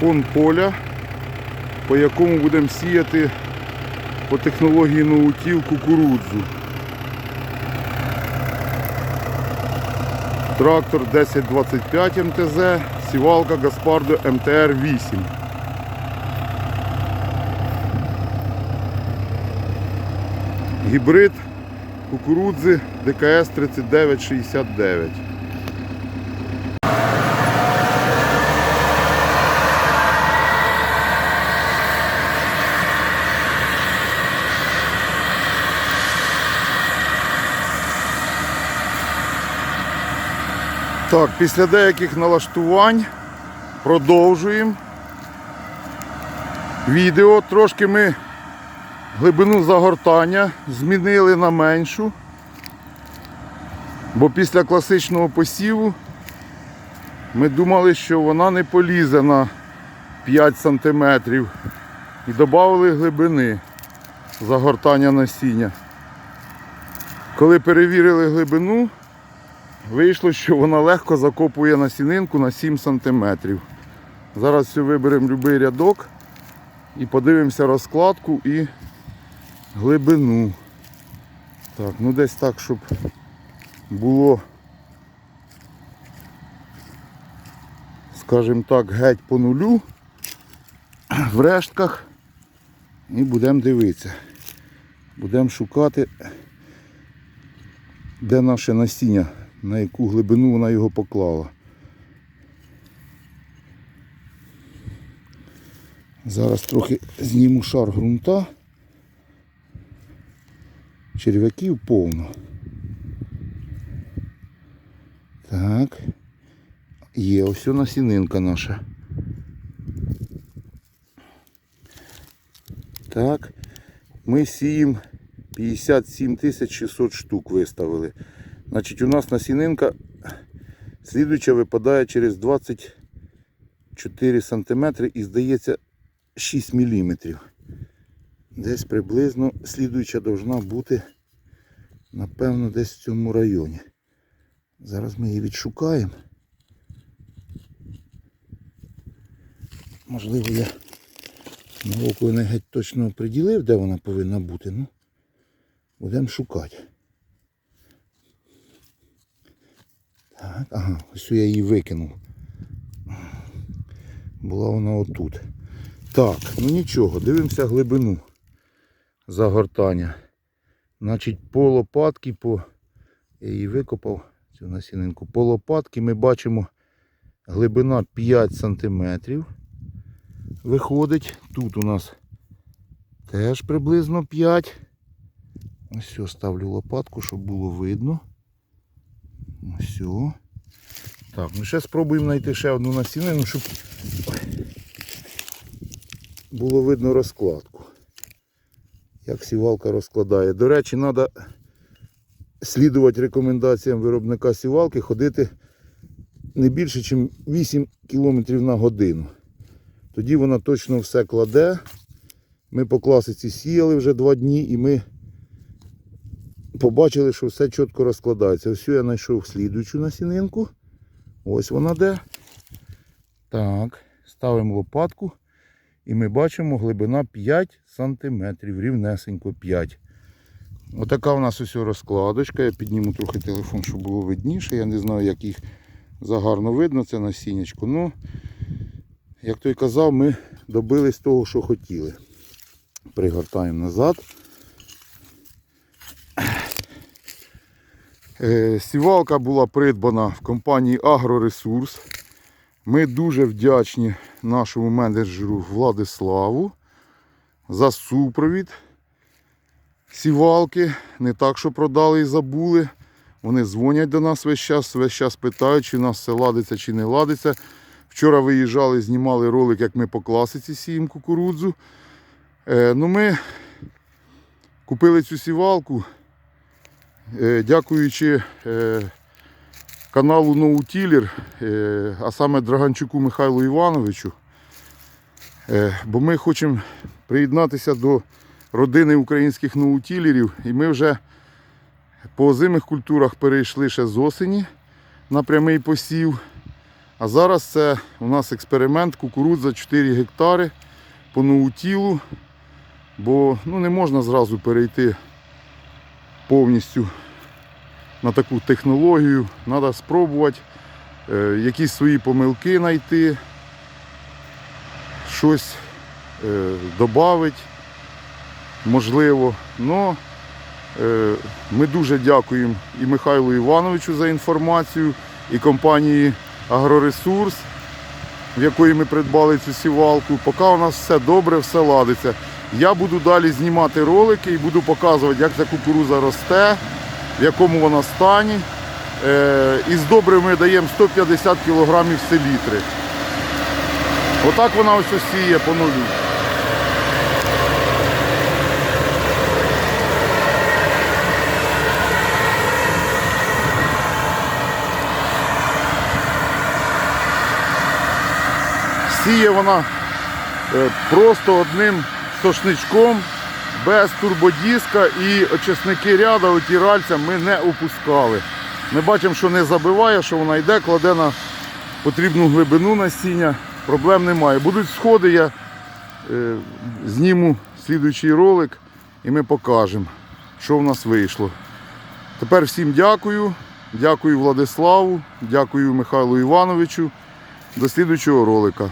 фон поля, по якому будемо сіяти по технології ноутіл кукурудзу. Трактор 1025 МТЗ, сівалка Гаспардо МТР 8. Гібрид кукурудзи ДКС 3969. Так, після деяких налаштувань продовжуємо відео. Трошки ми глибину загортання змінили на меншу. Бо після класичного посіву ми думали, що вона не полізе на 5 см і додали глибини загортання насіння. Коли перевірили глибину, вийшло, що вона легко закопує насінинку на 7 см. Зараз все виберемо будь-який рядок і подивимося розкладку і глибину. Так, ну десь так, щоб було, скажімо так, геть по нулю в рештках і будемо дивитися. Будемо шукати, де наше насіння, на яку глибину вона його поклала. Зараз трохи зніму шар ґрунта. Черв'яків повно. Так. Є ось насінинка наша. Так. Ми сіємо 57 тисяч 600 штук виставили. Значить, у нас насінинка слідуюча випадає через 24 сантиметри і здається 6 міліметрів. Десь приблизно слідуюча должна бути, напевно, десь в цьому районі. Зараз ми її відшукаємо. Можливо, я на око не геть точно оприділив, де вона повинна бути. Ну, будемо шукати. Ага, ось я її викинув. Була вона отут. Так, ну нічого, дивимося глибину загортання. Значить, по лопатки, по... я її викопав, цю насінинку. По лопатки ми бачимо глибина 5 см. Виходить. Тут у нас теж приблизно 5. Ось ставлю лопатку, щоб було видно. Ось. Так, ну ще спробуємо знайти ще одну насінину, щоб було видно розкладку. Як сівалка розкладає. До речі, треба слідувати рекомендаціям виробника сівалки, ходити не більше, ніж 8 км на годину. Тоді вона точно все кладе. Ми по класиці сіяли вже два дні і ми побачили, що все чітко розкладається. Ось я знайшов слідуючу насінинку. Ось вона де. Так, ставимо лопатку. І ми бачимо глибина 5 см, рівнесенько 5 Отака у нас ось розкладочка. Я підніму трохи телефон, щоб було видніше. Я не знаю, як їх загарно видно, це насіннячко. Ну, як той казав, ми добились того, що хотіли. Пригортаємо назад. Сівалка була придбана в компанії Агроресурс. Ми дуже вдячні нашому менеджеру Владиславу за супровід сівалки. Не так, що продали і забули. Вони дзвонять до нас весь час, весь час питають, чи у нас все ладиться, чи не ладиться. Вчора виїжджали, знімали ролик, як ми по класиці сіємо кукурудзу. Е, ну Ми купили цю сівалку, е, дякуючи е, каналу Ноутілер, е, а саме Драганчуку Михайлу Івановичу. Е, бо ми хочемо приєднатися до родини українських ноутілерів. І ми вже по озимих культурах перейшли ще з осені на прямий посів. А зараз це у нас експеримент кукурудза 4 гектари по ноутілу, бо ну, не можна зразу перейти повністю на таку технологію. Треба спробувати е, якісь свої помилки знайти, щось е, додати, можливо. Но е, ми дуже дякуємо і Михайлу Івановичу за інформацію, і компанії Агроресурс, в якої ми придбали цю сівалку. Поки у нас все добре, все ладиться. Я буду далі знімати ролики і буду показувати, як ця кукуруза росте, в якому вона стані. Е, із добрив ми даємо 150 кг селітри. Отак вона ось ось сіє по нулю. Сіє вона е, просто одним сошничком, без турбодіска і очисники ряда, ральця ми не опускали. Ми бачимо, що не забиває, що вона йде, кладе на потрібну глибину насіння. Проблем немає. Будуть сходи, я е, зніму слідуючий ролик і ми покажемо, що в нас вийшло. Тепер всім дякую. Дякую Владиславу, дякую Михайлу Івановичу. До слідуючого ролика.